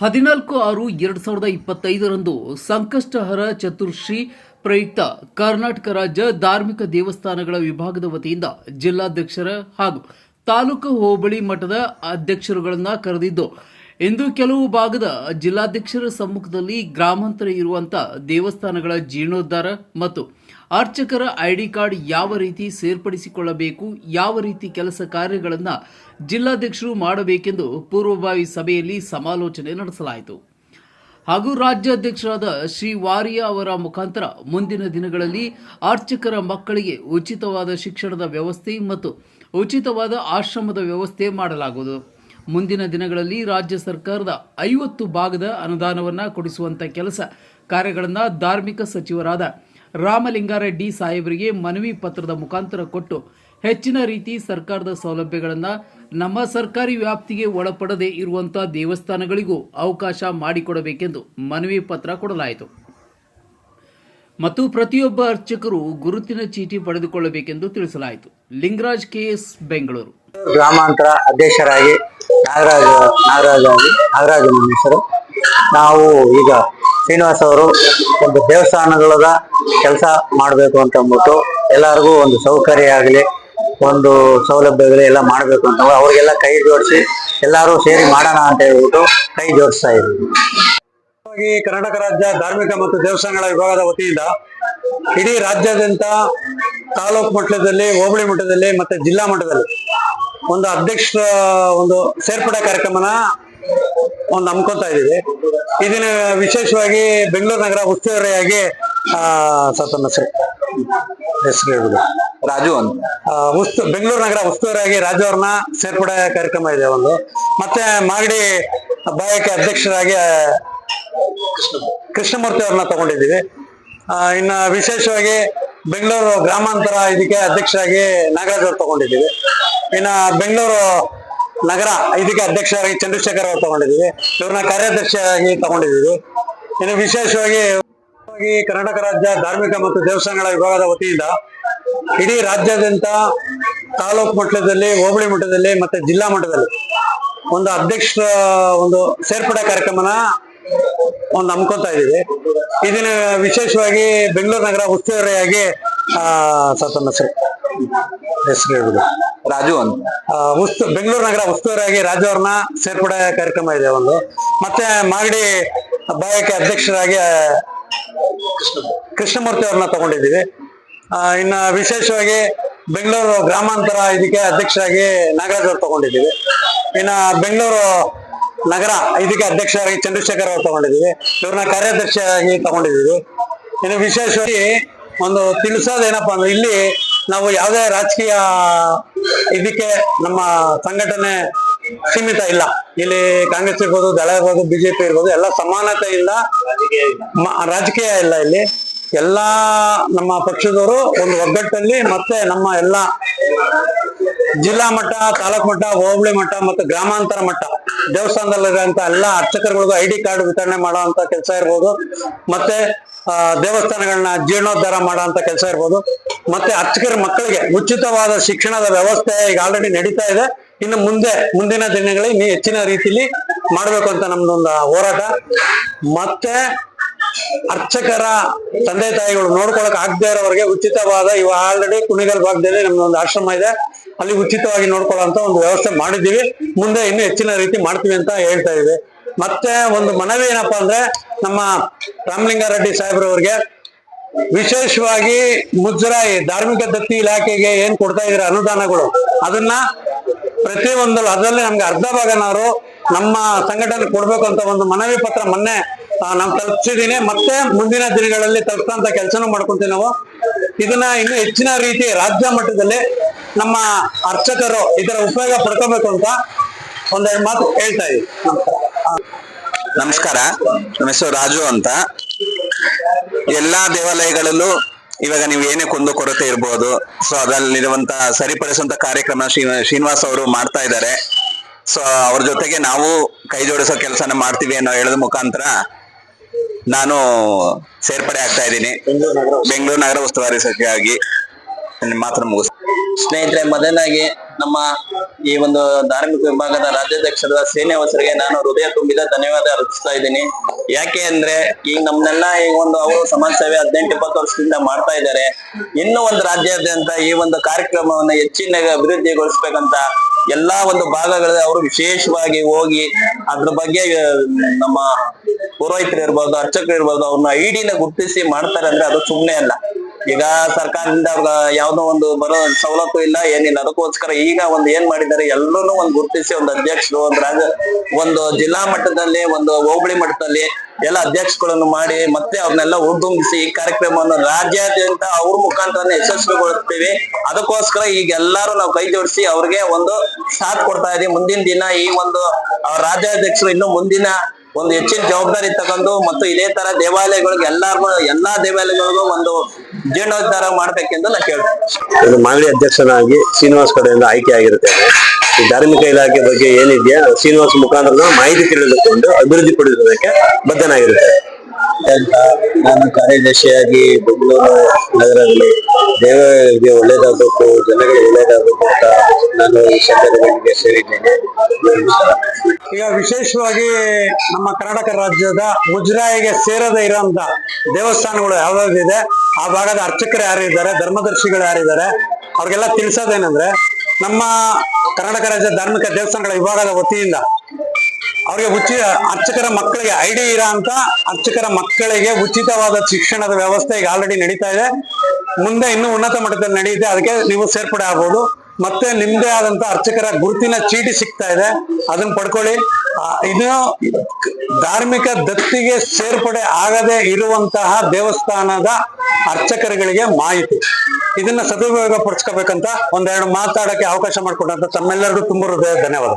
ಹದಿನಾಲ್ಕು ಆರು ಎರಡು ಸಾವಿರದ ಇಪ್ಪತ್ತೈದರಂದು ಸಂಕಷ್ಟಹರ ಚತುರ್ಶ್ರೀ ಪ್ರಯುಕ್ತ ಕರ್ನಾಟಕ ರಾಜ್ಯ ಧಾರ್ಮಿಕ ದೇವಸ್ಥಾನಗಳ ವಿಭಾಗದ ವತಿಯಿಂದ ಜಿಲ್ಲಾಧ್ಯಕ್ಷರ ಹಾಗೂ ತಾಲೂಕು ಹೋಬಳಿ ಮಠದ ಅಧ್ಯಕ್ಷರುಗಳನ್ನು ಕರೆದಿದ್ದು ಇಂದು ಕೆಲವು ಭಾಗದ ಜಿಲ್ಲಾಧ್ಯಕ್ಷರ ಸಮ್ಮುಖದಲ್ಲಿ ಗ್ರಾಮಾಂತರ ಇರುವಂತ ದೇವಸ್ಥಾನಗಳ ಜೀರ್ಣೋದ್ಧಾರ ಮತ್ತು ಅರ್ಚಕರ ಐಡಿ ಕಾರ್ಡ್ ಯಾವ ರೀತಿ ಸೇರ್ಪಡಿಸಿಕೊಳ್ಳಬೇಕು, ಯಾವ ರೀತಿ ಕೆಲಸ ಕಾರ್ಯಗಳನ್ನು ಜಿಲ್ಲಾಧ್ಯಕ್ಷರು ಮಾಡಬೇಕೆಂದು ಪೂರ್ವಭಾವಿ ಸಭೆಯಲ್ಲಿ ಸಮಾಲೋಚನೆ ನಡೆಸಲಾಯಿತು. ಹಾಗೂ ರಾಜ್ಯಾಧ್ಯಕ್ಷರಾದ ಶ್ರೀ ವಾರಿಯ ಅವರ ಮುಖಾಂತರ ಮುಂದಿನ ದಿನಗಳಲ್ಲಿ ಅರ್ಚಕರ ಮಕ್ಕಳಿಗೆ ಉಚಿತವಾದ ಶಿಕ್ಷಣದ ವ್ಯವಸ್ಥೆ ಮತ್ತು ಉಚಿತವಾದ ಆಶ್ರಮದ ವ್ಯವಸ್ಥೆ ಮಾಡಲಾಗುವುದು. ಮುಂದಿನ ದಿನಗಳಲ್ಲಿ ರಾಜ್ಯ ಸರ್ಕಾರದ ಐವತ್ತು ಭಾಗದ ಅನುದಾನವನ್ನು ಕೊಡಿಸುವಂಥ ಕೆಲಸ ಕಾರ್ಯಗಳನ್ನು ಧಾರ್ಮಿಕ ಸಚಿವರಾದ ರಾಮಲಿಂಗಾರೆಡ್ಡಿ ಸಾಹೇಬರಿಗೆ ಮನವಿ ಪತ್ರದ ಮುಖಾಂತರ ಕೊಟ್ಟು ಹೆಚ್ಚಿನ ರೀತಿ ಸರ್ಕಾರದ ಸೌಲಭ್ಯಗಳನ್ನು ನಮ್ಮ ಸರ್ಕಾರಿ ವ್ಯಾಪ್ತಿಗೆ ಒಳಪಡದೇ ಇರುವಂಥ ದೇವಸ್ಥಾನಗಳಿಗೂ ಅವಕಾಶ ಮಾಡಿಕೊಡಬೇಕೆಂದು ಮನವಿ ಪತ್ರ ಕೊಡಲಾಯಿತು. ಮತ್ತು ಪ್ರತಿಯೊಬ್ಬ ಅರ್ಚಕರು ಗುರುತಿನ ಚೀಟಿ ಪಡೆದುಕೊಳ್ಳಬೇಕೆಂದು ತಿಳಿಸಲಾಯಿತು. Lingaraj K S Bengaluru. ಗ್ರಾಮಾಂತರ ಅಧ್ಯಕ್ಷರಾಗಿ ನಾಗರಾಜ ನಾಗರಾಜ ನಾಗರಾಜ ಹೆಸರು ನಾವು ಈಗ ಶ್ರೀನಿವಾಸ್ ಅವರು ಒಂದು ದೇವಸ್ಥಾನಗಳದ ಕೆಲಸ ಮಾಡಬೇಕು ಅಂತ ಅಂದ್ಬಿಟ್ಟು ಎಲ್ಲರಿಗೂ ಒಂದು ಸೌಕರ್ಯ ಆಗಲಿ, ಒಂದು ಸೌಲಭ್ಯಗಳು ಎಲ್ಲ ಮಾಡಬೇಕು ಅಂತ ಅವ್ರಿಗೆಲ್ಲ ಕೈ ಜೋಡಿಸಿ ಎಲ್ಲರೂ ಸೇರಿ ಮಾಡೋಣ ಅಂತ ಹೇಳ್ಬಿಟ್ಟು ಕೈ ಜೋಡಿಸ್ತಾ ಇದ್ದೀವಿ. ಕರ್ನಾಟಕ ರಾಜ್ಯ ಧಾರ್ಮಿಕ ಮತ್ತು ದೇವಸ್ಥಾನಗಳ ವಿಭಾಗದ ವತಿಯಿಂದ ಇಡೀ ರಾಜ್ಯಾದ್ಯಂತ ತಾಲೂಕು ಮಟ್ಟದಲ್ಲಿ, ಹೋಬಳಿ ಮಟ್ಟದಲ್ಲಿ ಮತ್ತೆ ಜಿಲ್ಲಾ ಮಟ್ಟದಲ್ಲಿ ಒಂದು ಅಧ್ಯಕ್ಷ ಒಂದು ಸೇರ್ಪಡೆ ಕಾರ್ಯಕ್ರಮನ ಒಂದು ಹಮ್ಮಿಕೊತಾ ಇದ್ದೀವಿ. ಇದನ್ನ ವಿಶೇಷವಾಗಿ ಬೆಂಗಳೂರು ನಗರ ಉಸ್ತುವಾರಿಯಾಗಿ ಆ ಸತನ ಹೆಸರು? ರಾಜು ಅಂತ. ಉಸ್ತು ಬೆಂಗಳೂರು ನಗರ ಉಸ್ತುವಾರಿಯಾಗಿ ರಾಜು ಅವ್ರನ್ನ ಸೇರ್ಪಡೆ ಕಾರ್ಯಕ್ರಮ ಇದೆ ಒಂದು. ಮತ್ತೆ ಮಾಗಡಿ ಬಾಯಕ್ಕೆ ಅಧ್ಯಕ್ಷರಾಗಿ ಕೃಷ್ಣಮೂರ್ತಿ ಅವ್ರನ್ನ ತಗೊಂಡಿದ್ದೀವಿ. ಆ, ಇನ್ನ ವಿಶೇಷವಾಗಿ ಬೆಂಗಳೂರು ಗ್ರಾಮಾಂತರ ಇದಕ್ಕೆ ಅಧ್ಯಕ್ಷರಾಗಿ ನಾಗರಾಜ್ ಅವ್ರು ತಗೊಂಡಿದ್ದೀವಿ. ಇನ್ನ ಬೆಂಗಳೂರು ನಗರ ಇದಕ್ಕೆ ಅಧ್ಯಕ್ಷರಾಗಿ ಚಂದ್ರಶೇಖರ್ ಅವರು ತಗೊಂಡಿದ್ದೀವಿ. ಇವ್ರನ್ನ ಕಾರ್ಯಾಧ್ಯಕ್ಷರಾಗಿ ತಗೊಂಡಿದ್ದೀವಿ. ಇನ್ನು ವಿಶೇಷವಾಗಿ ಕರ್ನಾಟಕ ರಾಜ್ಯ ಧಾರ್ಮಿಕ ಮತ್ತು ದೇವಸ್ಥಾನಗಳ ವಿಭಾಗದ ವತಿಯಿಂದ ಇಡೀ ರಾಜ್ಯಾದ್ಯಂತ ತಾಲೂಕು ಮಟ್ಟದಲ್ಲಿ, ಹೋಬಳಿ ಮಟ್ಟದಲ್ಲಿ ಮತ್ತೆ ಜಿಲ್ಲಾ ಮಟ್ಟದಲ್ಲಿ ಒಂದು ಅಧ್ಯಕ್ಷ, ಒಂದು ಸೇರ್ಪಡೆ ಕಾರ್ಯಕ್ರಮನ ಒಂದು ಹಮ್ಕೊತಾ ಇದ್ದೀವಿ. ಇದನ್ನ ವಿಶೇಷವಾಗಿ ಬೆಂಗಳೂರು ನಗರ ಉಸ್ತುವಾರಿಯಾಗಿ, ಆ ಸತ್ತ ಹೆಸರು. ರಾಜು ಅಂತ. ಉಸ್ತು ಬೆಂಗಳೂರು ನಗರ ಉಸ್ತುವಾರಿಯಾಗಿ ರಾಜು ಅವ್ರನ್ನ ಸೇರ್ಪಡೆ ಕಾರ್ಯಕ್ರಮ ಇದೆ ಒಂದು. ಮತ್ತೆ ಮಾಗಡಿ ಬಾಯಕ್ಕೆ ಅಧ್ಯಕ್ಷರಾಗಿ ಕೃಷ್ಣಮೂರ್ತಿ ಅವ್ರನ್ನ ತಗೊಂಡಿದ್ದೀವಿ. ಇನ್ನ ವಿಶೇಷವಾಗಿ ಬೆಂಗಳೂರು ಗ್ರಾಮಾಂತರ ಇದಕ್ಕೆ ಅಧ್ಯಕ್ಷರಾಗಿ ನಾಗರಾಜ್ ಅವ್ರು ತಗೊಂಡಿದ್ದೀವಿ. ಇನ್ನ ಬೆಂಗಳೂರು ನಗರ ಇದಕ್ಕೆ ಅಧ್ಯಕ್ಷರಾಗಿ ಚಂದ್ರಶೇಖರ್ ಅವ್ರು ತಗೊಂಡಿದ್ದೀವಿ. ಇವ್ರನ್ನ ಕಾರ್ಯಾಧ್ಯಕ್ಷರಾಗಿ ತಗೊಂಡಿದ್ದೀವಿ. ಇನ್ನು ವಿಶೇಷವಾಗಿ ಒಂದು ತಿಳಿಸೋದೇನಪ್ಪಾ ಅಂದ್ರೆ ಇಲ್ಲಿ ನಾವು ಯಾವುದೇ ರಾಜಕೀಯ ಇದಕ್ಕೆ ನಮ್ಮ ಸಂಘಟನೆ ಸೀಮಿತ ಇಲ್ಲ. ಇಲ್ಲಿ ಕಾಂಗ್ರೆಸ್ ಇರ್ಬೋದು, ದಳ ಇರ್ಬೋದು, ಬಿಜೆಪಿ ಇರ್ಬೋದು, ಎಲ್ಲ ಸಮಾನತೆಯಿಂದ ರಾಜಕೀಯ ಇಲ್ಲ ಇಲ್ಲಿ. ಎಲ್ಲಾ ನಮ್ಮ ಪಕ್ಷದವರು ಒಂದು ಒಗ್ಗಟ್ಟಲ್ಲಿ ಮತ್ತೆ ನಮ್ಮ ಎಲ್ಲ ಜಿಲ್ಲಾ ಮಟ್ಟ, ತಾಲೂಕು ಮಟ್ಟ, ಹೋಬಳಿ ಮಟ್ಟ ಮತ್ತು ಗ್ರಾಮಾಂತರ ಮಟ್ಟ ದೇವಸ್ಥಾನದಲ್ಲಿರುವಂತ ಎಲ್ಲಾ ಅರ್ಚಕರುಗಳಿಗೂ ಐ ಡಿ ಕಾರ್ಡ್ ವಿತರಣೆ ಮಾಡುವಂತ ಕೆಲಸ ಇರ್ಬೋದು. ಮತ್ತೆ ದೇವಸ್ಥಾನಗಳನ್ನ ಜೀರ್ಣೋದ್ಧಾರ ಮಾಡುವಂತ ಕೆಲಸ ಇರ್ಬೋದು. ಮತ್ತೆ ಅರ್ಚಕರ ಮಕ್ಕಳಿಗೆ ಉಚಿತವಾದ ಶಿಕ್ಷಣದ ವ್ಯವಸ್ಥೆ ಈಗ ಆಲ್ರೆಡಿ ನಡೀತಾ ಇದೆ. ಇನ್ನು ಮುಂದೆ, ಮುಂದಿನ ದಿನಗಳಲ್ಲಿ ಹೆಚ್ಚಿನ ರೀತಿಯಲ್ಲಿ ಮಾಡ್ಬೇಕು ಅಂತ ನಮ್ದೊಂದು ಹೋರಾಟ. ಮತ್ತೆ, ಅರ್ಚಕರ ತಂದೆ ತಾಯಿಗಳು ನೋಡ್ಕೊಳಕ್ ಆಗದೆ ಇರೋರಿಗೆ ಉಚಿತವಾದ ಇವ ಆಲ್ರೆಡಿ ಕುಣಿಗಲ್ ಭಾಗದಲ್ಲಿ ನಮ್ದೊಂದು ಆಶ್ರಮ ಇದೆ. ಅಲ್ಲಿ ಉಚಿತವಾಗಿ ನೋಡ್ಕೊಳ್ಳೋ ಒಂದು ವ್ಯವಸ್ಥೆ ಮಾಡಿದ್ದೀವಿ. ಮುಂದೆ ಇನ್ನೂ ಹೆಚ್ಚಿನ ರೀತಿ ಮಾಡ್ತೀವಿ ಅಂತ ಹೇಳ್ತಾ ಇದ್ದೀವಿ ಮತ್ತೆ ಒಂದು ಮನವಿ ಏನಪ್ಪಾ ಅಂದ್ರೆ, ನಮ್ಮ ರಾಮಲಿಂಗಾರೆಡ್ಡಿ ಸಾಹೇಬ್ರವ್ರಿಗೆ ವಿಶೇಷವಾಗಿ ಮುಜರಾಯಿ ಧಾರ್ಮಿಕ ದತ್ತಿ ಇಲಾಖೆಗೆ ಏನ್ ಕೊಡ್ತಾ ಇದ್ರೆ ಅನುದಾನಗಳು, ಅದನ್ನ ಪ್ರತಿ ಒಂದು ಅದರಲ್ಲಿ ನಮ್ಗೆ ಅರ್ಧ ಭಾಗನವರು ನಮ್ಮ ಸಂಘಟನೆ ಕೊಡ್ಬೇಕು ಅಂತ ಒಂದು ಮನವಿ ಪತ್ರ ಮೊನ್ನೆ ನಾವು ತಲುಪಿಸಿದೀನಿ ಮತ್ತೆ ಮುಂದಿನ ದಿನಗಳಲ್ಲಿ ತಲುಪಿಸಂತ ಕೆಲಸನೂ ಮಾಡ್ಕೊಂತೀವಿ ನಾವು. ಇದನ್ನ ಇನ್ನು ಹೆಚ್ಚಿನ ರೀತಿ ರಾಜ್ಯ ಮಟ್ಟದಲ್ಲಿ ನಮ್ಮ ಅರ್ಚಕರು ಇದರ ಉಪಯೋಗ ಪಡ್ಕೋಬೇಕು ಅಂತ ಒಂದೆರಡು ಮಾತು ಹೇಳ್ತಾ ಇದ್ದೀವಿ ನಮಸ್ಕಾರ. ನಮ್ಮ ಹೆಸರು ರಾಜು ಅಂತ. ಎಲ್ಲಾ ದೇವಾಲಯಗಳಲ್ಲೂ ಇವಾಗ ನೀವು ಏನೇ ಕುಂದು ಕೊರತೆ ಇರ್ಬೋದು, ಸೊ ಅದರಲ್ಲಿರುವಂತ ಸರಿಪಡಿಸುವಂತ ಕಾರ್ಯಕ್ರಮ ಶ್ರೀ ಶ್ರೀನಿವಾಸ್ ಅವರು ಮಾಡ್ತಾ ಇದ್ದಾರೆ. ಸೊ ಅವ್ರ ಜೊತೆಗೆ ನಾವು ಕೈ ಜೋಡಿಸೋ ಕೆಲಸನ ಮಾಡ್ತೀವಿ ಅನ್ನೋ ಹೇಳದ ಮುಖಾಂತರ ನಾನು ಸೇರ್ಪಡೆ ಆಗ್ತಾ ಇದ್ದೀನಿ. ಬೆಂಗಳೂರು ನಗರ ಉಸ್ತುವಾರಿ ನನ್ನ ಮಾತ್ರ ಮುಗಿಸ್ ಸ್ನೇಹಿತರೆ ಮೊದಲಾಗಿ ನಮ್ಮ ಈ ಒಂದು ಧಾರ್ಮಿಕ ವಿಭಾಗದ ರಾಜ್ಯಾಧ್ಯಕ್ಷರ ಸೇನೆ ಶ್ರೀನಿವಾಸರಿಗೆ ನಾನು ಹೃದಯ ತುಂಬಿದ ಧನ್ಯವಾದ ಅರ್ಪಿಸ್ತಾ ಇದ್ದೀನಿ. ಯಾಕೆ ಅಂದ್ರೆ ಈಗ ನಮ್ನೆಲ್ಲ ಈಗ ಒಂದು ಅವರು ಸಮಾಜ ಸೇವೆ ಹದಿನೆಂಟು, ಇಪ್ಪತ್ತು ವರ್ಷದಿಂದ ಮಾಡ್ತಾ ಇದ್ದಾರೆ. ಇನ್ನೂ ಒಂದು ರಾಜ್ಯಾದ್ಯಂತ ಈ ಒಂದು ಕಾರ್ಯಕ್ರಮವನ್ನ ಹೆಚ್ಚಿನ ಅಭಿವೃದ್ಧಿಗೊಳಿಸ್ಬೇಕಂತ ಎಲ್ಲಾ ಒಂದು ಭಾಗಗಳಲ್ಲಿ ಅವರು ವಿಶೇಷವಾಗಿ ಹೋಗಿ ಅದ್ರ ಬಗ್ಗೆ ನಮ್ಮ ಪುರೋಹಿತರು ಇರ್ಬೋದು, ಅರ್ಚಕರು ಇರ್ಬೋದು, ಅವ್ರನ್ನ ಐಡಿನ ಗುರುತಿಸಿ ಮಾಡ್ತಾರೆ ಅಂದ್ರೆ ಅದು ಸುಮ್ಮನೆ ಅಲ್ಲ. ಈಗ ಸರ್ಕಾರದಿಂದ ಅವ್ರ ಯಾವ್ದೋ ಒಂದು ಬರೋ ಸವಲತ್ತು ಇಲ್ಲ, ಏನಿಲ್ಲ. ಅದಕ್ಕೋಸ್ಕರ ಈಗ ಒಂದು ಏನ್ ಮಾಡಿದ್ದಾರೆ ಎಲ್ಲರೂ ಒಂದು ಗುರುತಿಸಿ ಒಂದು ಅಧ್ಯಕ್ಷರು, ಒಂದು ರಾಜ, ಒಂದು ಜಿಲ್ಲಾ ಮಟ್ಟದಲ್ಲಿ, ಒಂದು ಹೋಬಳಿ ಮಟ್ಟದಲ್ಲಿ ಎಲ್ಲ ಅಧ್ಯಕ್ಷಗಳನ್ನು ಮಾಡಿ ಮತ್ತೆ ಅವ್ರನ್ನೆಲ್ಲ ಉದ್ದುಂಬಿಸಿ ಈ ಕಾರ್ಯಕ್ರಮವನ್ನು ರಾಜ್ಯಾದ್ಯಂತ ಅವ್ರ ಮುಖಾಂತರ ಯಶಸ್ವಿಗೊಳಿಸ್ತೀವಿ. ಅದಕ್ಕೋಸ್ಕರ ಈಗ ಎಲ್ಲರೂ ನಾವು ಕೈ ಜೋಡಿಸಿ ಅವ್ರಿಗೆ ಒಂದು ಸಾಥ್ ಕೊಡ್ತಾ ಇದೀವಿ. ಮುಂದಿನ ದಿನ ಈ ಒಂದು ರಾಜ್ಯಾಧ್ಯಕ್ಷರು ಇನ್ನು ಮುಂದಿನ ಒಂದು ಹೆಚ್ಚಿನ ಜವಾಬ್ದಾರಿ ತಗೊಂಡು ಮತ್ತು ಇದೇ ತರ ದೇವಾಲಯಗಳಿಗೆ ಎಲ್ಲಾರ್ಗು, ಎಲ್ಲಾ ದೇವಾಲಯಗಳಿಗೂ ಒಂದು ಜೀರ್ಣೋದ್ಧಾರ ಮಾಡ್ಬೇಕೆಂದು ನಾನು ಕೇಳ್ತೀನಿ. ಮಾಗಡಿ ಅಧ್ಯಕ್ಷನಾಗಿ ಶ್ರೀನಿವಾಸ್ ಕಡೆಯಿಂದ ಆಯ್ಕೆ ಆಗಿರುತ್ತೇನೆ. ಈ ಧಾರ್ಮಿಕ ಇಲಾಖೆ ಬಗ್ಗೆ ಏನಿದೆಯಾ, ಶ್ರೀನಿವಾಸ್ ಮುಖಾಂತರ ಮಾಹಿತಿ ತಿಳಿದುಕೊಂಡು ಅಭಿವೃದ್ಧಿ ಪಡಿಸುವುದಕ್ಕೆ ಬದ್ಧನಾಗಿರುತ್ತೆ ಅಂತ ನಾನು ಕಾರ್ಯದರ್ಶಿಯಾಗಿ ಬೆಂಗಳೂರು ನಗರದಲ್ಲಿ ದೇವರಿಗೆ ಒಳ್ಳೇದಾಗಬೇಕು, ಜನಗಳಿಗೆ ಒಳ್ಳೇದಾಗಬೇಕು ಅಂತ ನಾನು ಈ ಸಂದರ್ಭಗಳಿಗೆ ಸೇರಿದ್ದೇನೆ ಈಗ ವಿಶೇಷವಾಗಿ ನಮ್ಮ ಕರ್ನಾಟಕ ರಾಜ್ಯದ ಮುಜರಾಯಿಗೆ ಸೇರದೇ ಇರೋಂತ ದೇವಸ್ಥಾನಗಳು ಯಾವ್ಯಾವ್ದಿದೆ ಆ ಭಾಗದ ಅರ್ಚಕರು ಯಾರಿದ್ದಾರೆ ಧರ್ಮದರ್ಶಿಗಳು ಯಾರಿದ್ದಾರೆ ಅವ್ರಿಗೆಲ್ಲ ತಿಳಿಸೋದೇನಂದ್ರೆ, ನಮ್ಮ ಕರ್ನಾಟಕ ರಾಜ್ಯ ಧಾರ್ಮಿಕ ದೇವಸ್ಥಾನಗಳ ವಿಭಾಗದ ವತಿಯಿಂದ ಅವ್ರಿಗೆ ಉಚಿತ ಅರ್ಚಕರ ಮಕ್ಕಳಿಗೆ ಐಡಿ ಇರೋ ಅಂತ ಅರ್ಚಕರ ಮಕ್ಕಳಿಗೆ ಉಚಿತವಾದ ಶಿಕ್ಷಣದ ವ್ಯವಸ್ಥೆ ಈಗ ಆಲ್ರೆಡಿ ನಡೀತಾ ಇದೆ. ಮುಂದೆ ಇನ್ನೂ ಉನ್ನತ ಮಟ್ಟದಲ್ಲಿ ನಡೆಯುತ್ತೆ. ಅದಕ್ಕೆ ನೀವು ಸೇರ್ಪಡೆ ಆಗ್ಬೋದು. ಮತ್ತೆ ನಿಮ್ದೇ ಆದಂತ ಅರ್ಚಕರ ಗುರುತಿನ ಚೀಟಿ ಸಿಗ್ತಾ ಇದೆ. ಅದನ್ನ ಪಡ್ಕೊಳ್ಳಿ. ಇದು ಧಾರ್ಮಿಕ ದತ್ತಿಗೆ ಸೇರ್ಪಡೆ ಆಗದೆ ಇರುವಂತಹ ದೇವಸ್ಥಾನದ ಅರ್ಚಕರುಗಳಿಗೆ ಮಾಹಿತಿ. ಇದನ್ನ ಸದುಪಯೋಗ ಪಡಿಸ್ಕೋಬೇಕಂತ ಒಂದೆರಡು ಮಾತಾಡಕ್ಕೆ ಅವಕಾಶ ಮಾಡಿಕೊಟ್ಟಂತ ತಮ್ಮೆಲ್ಲರಿಗೂ ತುಂಬ ಹೃದಯ ಧನ್ಯವಾದ